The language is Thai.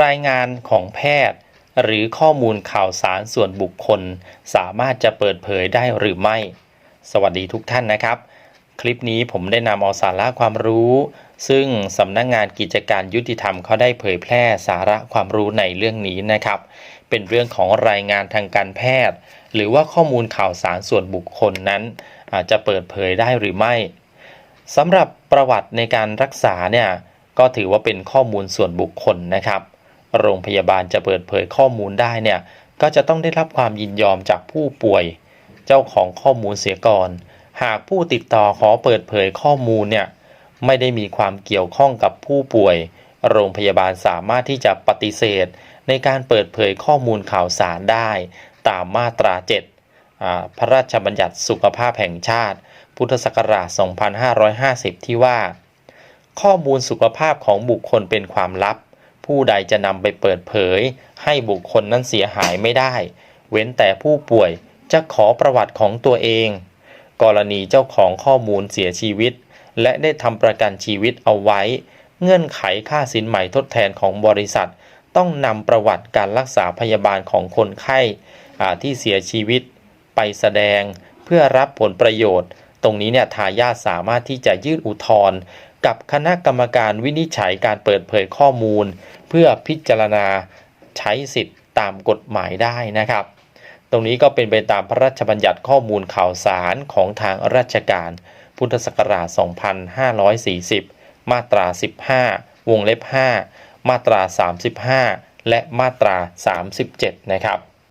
รายงานของแพทย์ หรือข้อมูลข่าวสารส่วนบุคคล สามารถจะเปิดเผยได้หรือไม่ สวัสดีทุกท่านนะครับ คลิปนี้ผมได้นำเอาสาระความรู้ ซึ่งสำนักงงานกิจการยุติธรรมเขาได้เผยแพร่สาระความรู้ในเรื่องนี้นะครับ เป็นเรื่องของรายงานทางการแพทย์ หรือว่าข้อมูลข่าวสารส่วนบุคคลนั้นอาจจะเปิดเผยได้หรือไม่สำหรับประวัติในการรักษาเนี่ยก็ถือว่าเป็นข้อมูลส่วนบุคคลนะครับ โรงพยาบาลจะเปิดเผยข้อมูลได้เนี่ยก็จะต้องได้รับความยินยอมจากผู้ป่วย เจ้าของข้อมูลเสียก่อน หากผู้ติดต่อขอเปิดเผยข้อมูลเนี่ยไม่ได้มีความเกี่ยวข้องกับผู้ป่วย โรงพยาบาลสามารถที่จะปฏิเสธ ในการเปิดเผยข้อมูลข่าวสารได้ ตามมาตรา 7 พระราชบัญญัติสุขภาพแห่งชาติ พุทธศักราช 2550 ที่ว่า ข้อมูลสุขภาพของบุคคลเป็นความลับ ผู้ใดจะนำไปเปิดเผย ให้บุคคลนั้นเสียหายไม่ได้ เว้นแต่ผู้ป่วยจะขอประวัติของตัวเอง กรณีเจ้าของข้อมูลเสียชีวิต และได้ทำประกันชีวิตเอาไว้ เงื่อนไขค่าสินใหม่ทดแทนของบริษัท ต้องนำประวัติการรักษาพยาบาลของคนไข้ที่เสียชีวิตไปแสดงเพื่อรับผลประโยชน์ ตรงนี้เนี่ยทายาทสามารถที่จะยื่นอุทธรณ์กับคณะกรรมการวินิจฉัยการเปิดเผยข้อมูล เพื่อพิจารณาใช้สิทธิ์ตามกฎหมายได้นะครับ ตรงนี้ก็เป็นไปตามพระราชบัญญัติข้อมูลข่าวสารของทางราชการ พุทธศักราช 2540 มาตรา 15 วงเล็บ 5 มาตรา 35 และมาตรา 37 นะครับ